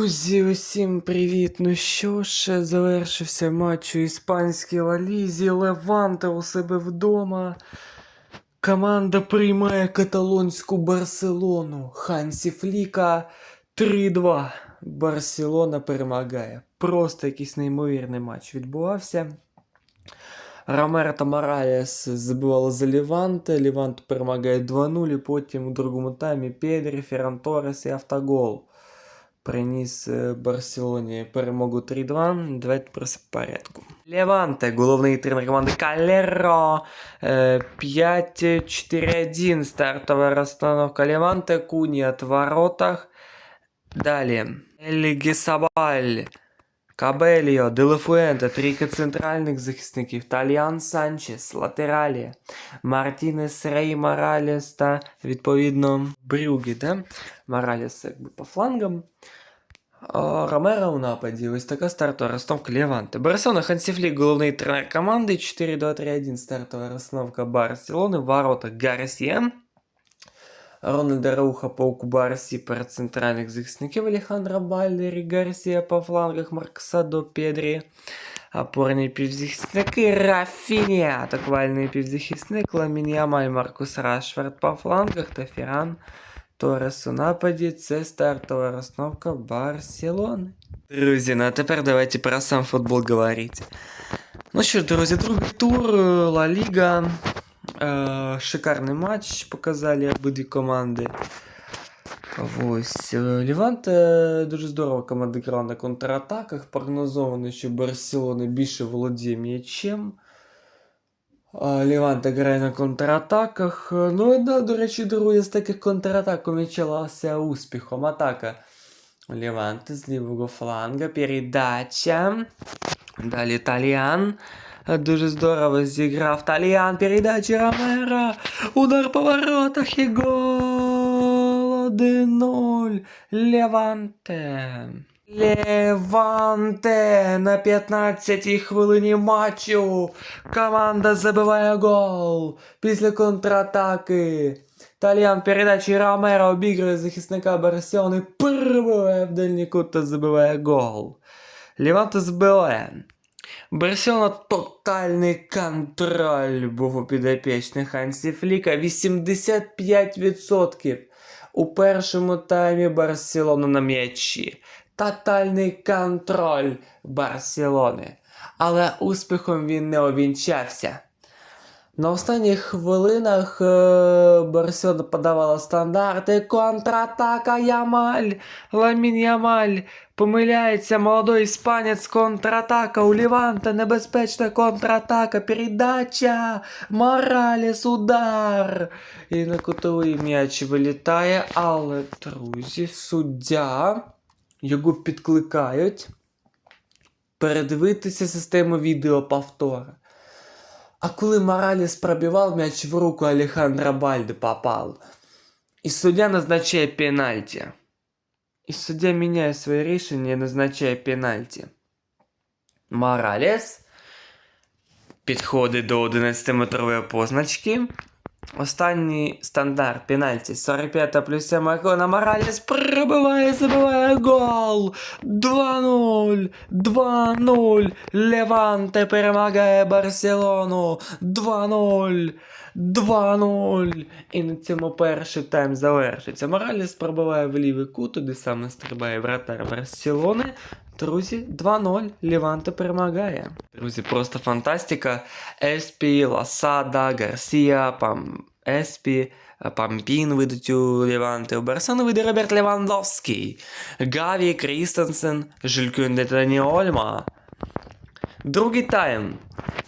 Друзі, усім привіт! Ну що ж, завершився матч у іспанській Лалізі. Леванте у себе вдома. Команда приймає каталонську Барселону. Хансі Фліка 3-2. Барселона перемагає. Просто якийсь неймовірний матч відбувався. Ромеро та Моралес забивали за Леванте. Левант перемагає 2-0, і потім у другому таймі Педрі, Ферран Торрес і автогол приніс е, Барселоні перемогу 3-2. Давайте по порядку. Леванте, головний тренер команди Калеро. Е, 5-4-1 стартова розстановка Леванте. Куні от воротах. Далі. Елігі Сабаль. Кабельо, Делефуенте, трійка центральних захисників, Тальян Санчес, латералі, Мартінес Рей Моралес та, відповідно, Брюгі, да? Моралес якби по флангам. А Ромеро у нападі. Ось така стартова розстановка Леванте. Барселона Хансіфлік, головний тренер команди. 4-2-3-1 стартова розстановка Барселони. Ворота Гарсія. Рональд Рауха по Барсі перед центральних захисників Алехандро Бальдері, Гарсія по флангах Марксадо Педрі. Опорні півзахисники Рафіні, атакувальний півзахисник Ламін'ямаль Маркус Рашфорд по флангах та Ферран Торрес у нападі. Це стартова розстановка Барселони. Друзі, ну а тепер давайте про сам футбол говорити. Ну що ж, друзі, другий тур, Ла Ліга. Е, Шикарний матч показали обидві команди. Ось. е, Левант е, дуже здорово команда грала на контратаках. Прогнозовано, що Барселона більше володіє м'ячем. А Левант грає на контратаках. Е, Ну да, до речі, друге з таких контратак увінчалася успіхом. Атака Леванти з лівого фланга. Передача. Далі Італіан. Е, Дуже здорово зіграв Таліан. Передача Ромеро. Удар по воротах і гол. 1-0. Леванте. Леванте на 15-й хвилині матчу. Команда забиває гол. Після контратаки. Таліан передачі Ромеро обігрує захисника Барселони. Пробиває в дальній кут та забиває гол. Леванте збиває. Барселона тотальний контроль був у підопічних Хансі Фліка 85%. У першому таймі Барселона на м'ячі. Тотальний контроль Барселони. Але успіхом він не овінчався. На останніх хвилинах е, Барселона подавала стандарти. Контратака Ямаль. Ламін Ямаль. Помиляється молодой іспанець. Контратака у Ліванта. Небезпечна контратака. Передача. Моралес. Удар. І на кутовий м'яч вилітає. Але, друзі, суддя його підкликають. Передивитися систему відеоповтора. А коли Моралес пробивал, мяч в руку Алехандро Бальде попал. И судья назначает пенальти. И судья меняет своє рішення і назначає пенальті. Моралес підходить до 11-метрової позначки. Останній стандарт пенальті 45 плюс 7 Макона Моралес пробиває, забиває гол. 2-0. 2-0. Леванте перемагає Барселону. 2-0. 2-0. І на цьому перший тайм завершиться. Моралес пробиває в лівий кут, туди саме стрибає вратар Барселони. Друзі, 2-0. Леванте перемагає. Друзі, просто фантастика. Еспі, Ласада, Гарсія, Пам... Еспі, Пампін ведуть у Леванте. У Барселони вийде Роберт Левандовський. Гаві, Крістенсен, Жилькюнде Тані Ольма. Другий тайм.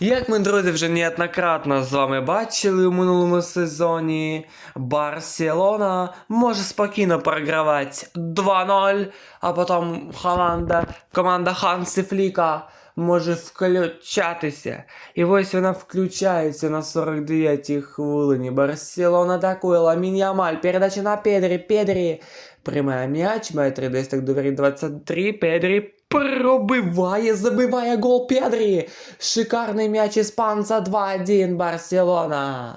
Як ми, друзі, вже неоднократно з вами бачили у минулому сезоні, Барселона може спокійно програвати 2-0, а потім команда, команда Ханси Фліка може включатися. І ось вона включається на 49-й хвилині. Барселона атакує Ламін Ямаль, передача на Педрі, Педрі приймає м'яч, має 3 десь так довірить 23, Педрі пробиває, забиває гол Педрі. Шикарний м'яч іспанця 2-1 Барселона.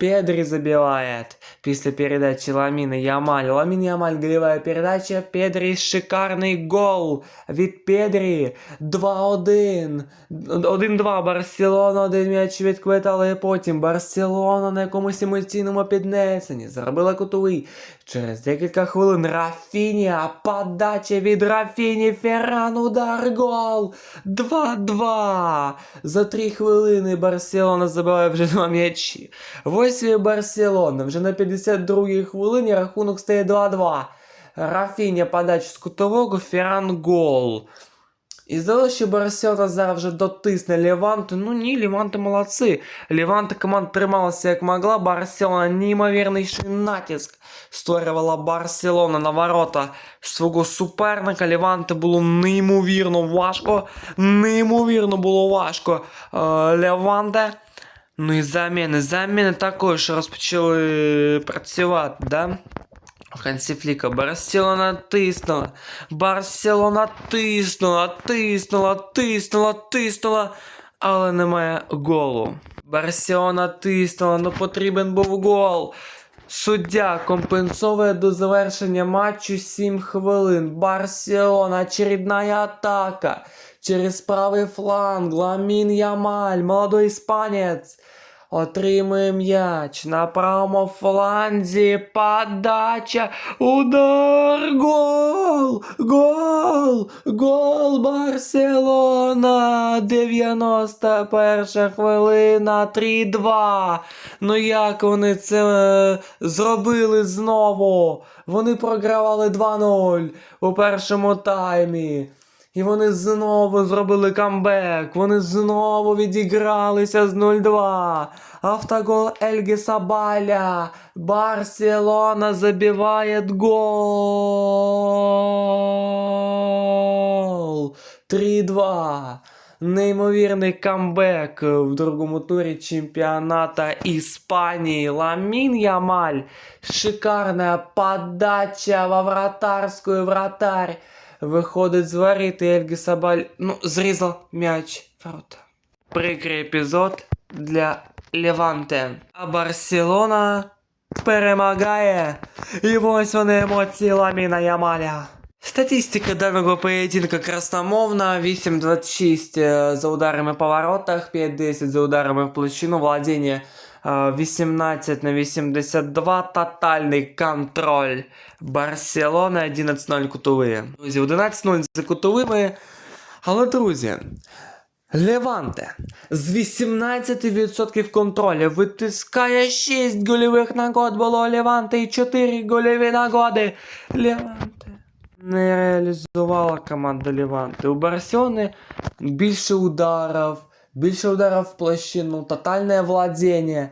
Педри забивает після передачі Ламіна Ямаль. Ламін Ямаль голевая передача. Педрі шикарний гол від Педрі. 2-1. 1-2 Барселона, один м'яч відквитали. Потім Барселона на якомусь емоційному піднесенні. Зробила кутовий. Через декілька хвилин Рафіня. Подача від Рафіні. Ферран удар гол. 2-2. За 3 хвилини Барселона забиває вже два м'ячі. Ось Барселона. Вже на 52-й хвилині рахунок стає 2-2. Рафіня подача з кутового, Ферран гол. І здалося, що Барселона зараз вже дотисне Леванту. Ну ні, Леванти молодці. Леванта команда трималася як могла. Барселона неймовірніший натиск створювала Барселона на ворота свого суперника. Леванте було неймовірно важко. Неймовірно було важко. Е, Леванте. Ну і заміни. Заміни також розпочали працювати, да? Хансі Фліка. Барселона тиснула. Барселона тиснула, тиснула, тиснула, тиснула. Але немає голу. Барселона тиснула, ну потрібен був гол. Суддя компенсовує до завершення матчу 7 хвилин. Барселона, очередна атака. Через правий фланг. Ламін Ямаль, молодой іспанець. Отримує м'яч на правому фланзі. Подача. Удар. Гол. Гол. Гол Барселона. 91 хвилина. 3-2. Ну як вони це е, зробили знову? Вони програвали 2-0 у першому таймі. І вони знову зробили камбек. Вони знову відігралися з 0-2. Автогол Ельги Сабаля. Барселона забиває гол. 3-2. Неймовірний камбек в другому турі чемпіоната Іспанії. Ламін Ямаль. Шикарна подача во вратарську вратарь. Виходить з воріт і Ельги Сабаль, ну, зрізав м'яч в ворота. Прикрий епізод для Леванте. А Барселона перемагає. І ось вони емоції Ламіна Ямаля. Статистика даного поєдинка красномовна. 8-26 е, за ударами по воротах, 5-10 за ударами в площину, владіння е, 18 на 82, тотальний контроль. Барселона 11-0 кутові. Друзі, 11-0 за кутовими. Але, друзі, Леванте з 18% контролю витискає 6 гольових нагод було Леванте і 4 гольові нагоди. Леванте не реалізувала команда Леванте. У Барселони більше ударів, більше ударів в площину, тотальне владіння.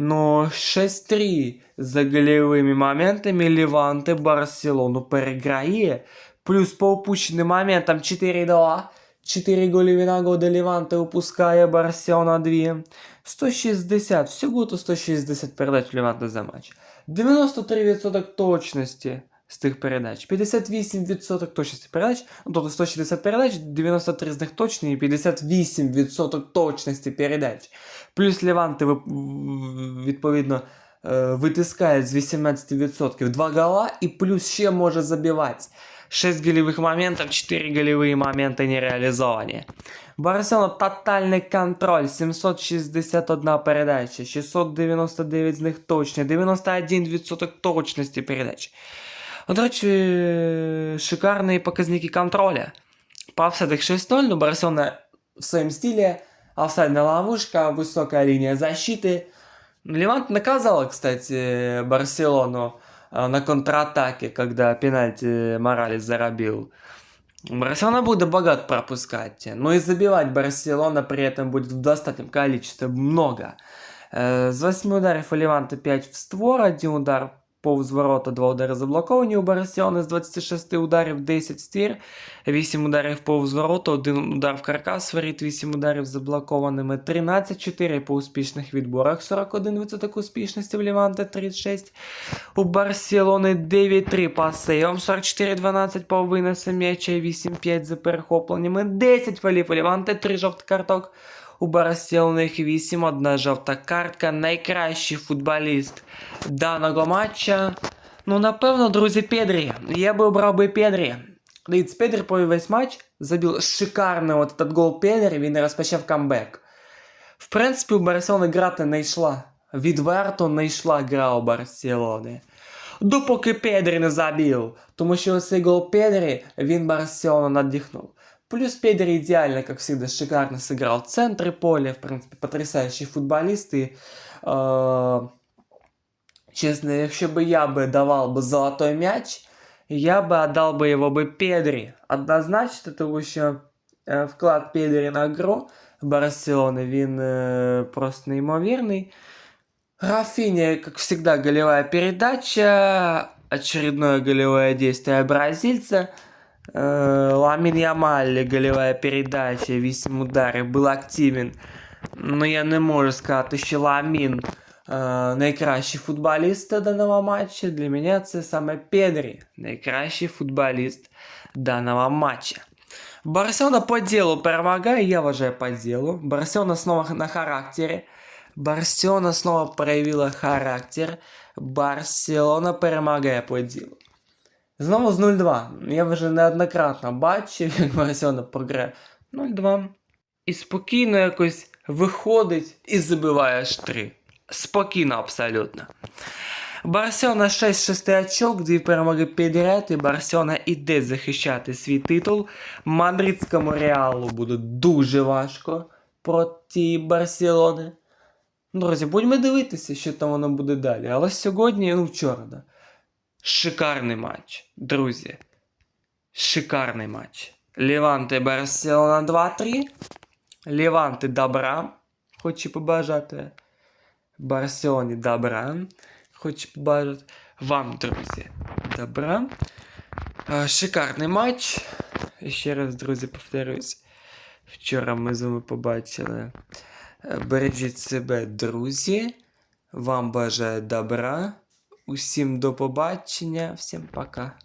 Но 6-3 за голевыми моментами Леванте Барселону переграє. Плюс по упущенным моментам 4-2. 4 голеві нагоди Леванте упускає Барселона 2. 160, всього то 160 передач Леванте за матч. 93% точності з тих передач. 58% точності передач, ну, тобто 160 передач, 93 з них точні і 58% точності передач. Плюс Леванте вип- в- відповідно е, витискає з 18% 2 гола і плюс ще може забивати. 6 голевых моментов, 4 голевые моменты не реализованы. Барселона тотальний контроль, 761 передача, 699 з них точні, 91% точності передач. До речі, шикарні показники контроля. По офсайдах 6-0, но Барселона в своем стиле. Офсайдная ловушка, высокая линия защиты. Левант наказала, кстати, Барселону э, на контратаке, когда пенальти Моралес заробил. Барселона будет богат пропускать, но и забивать Барселона при этом будет в достаточном количестве много. Э, С 8 ударов у Леванта 5 в створ, 1 удар повз ворота, 2 удари заблоковані у Барселони з 26 ударів 10 в ствір, 8 ударів повз ворота, 1 удар в каркас воріт, 8 ударів заблокованими, 13-4 по успішних відборах, 41% успішності в Леванте, 36 у Барселони 9-3 по сейвам, 44-12 по винесу м'яча, 8-5 за перехопленнями, 10 фолів у Леванте, 3 жовтий карток. У Барселони їх 8, одна жовта картка. Найкращий футболіст даного матча. Ну, напевно, друзі, Педрі. Я би обрав би Педрі. Дивіться, Педрі провів весь матч, забив шикарний от этот гол Педрі, він розпочав камбек. В принципі, у Барселони грати не йшла. Відверто не йшла гра у Барселони. Допоки Педрі не забив. Тому що цей гол Педрі, він Барселону надихнув. Плюс Педрі идеально, как всегда, шикарно сыграл в центре поля. В принципе, потрясающий футболист. И, э, честно, якщо бы я бы давал бы золотой мяч, я бы отдал бы его бы Педри. Однозначно, тому що е, вклад Педрі на гру Барселони, він е, просто неймовірний. Рафиня, как всегда, голевая передача, очередное голевое действие бразильца. Э, Ламин Ямаль, голевая передача, 8 ударів, був активен. Ну, я не можу сказати, що Ламін е, найкращий футболіст даного матча. Для мене це саме Педрі, найкращий футболіст даного матча. Барселона по делу перемагає, я вважаю по делу. Барселона снова на характері. Барселона снова проявила характер. Барселона перемагає по ділу. Знову з 0-2. Я вже неоднократно бачив, як Барселона програє 0-2. І спокійно якось виходить і забиває аж 3. Спокійно абсолютно. Барселона 6-6 очок, дві перемоги підряд, і Барселона іде захищати свій титул. Мадридському реалу буде дуже важко проти Барселони. Друзі, будемо дивитися, що там воно буде далі. Але сьогодні, ну вчора, да. Шикарний матч, друзі. Шикарний матч. Леванте Барселона 2-3. Леванте добра. Хочу побажати. Барселоні добра. Хочу побажати. Вам, друзі, добра. Шикарний матч. Ще раз, друзі, повторюсь. Вчора ми з вами побачили. Бережіть себе, друзі. Вам бажаю добра. Усім до побачення. Всім пока.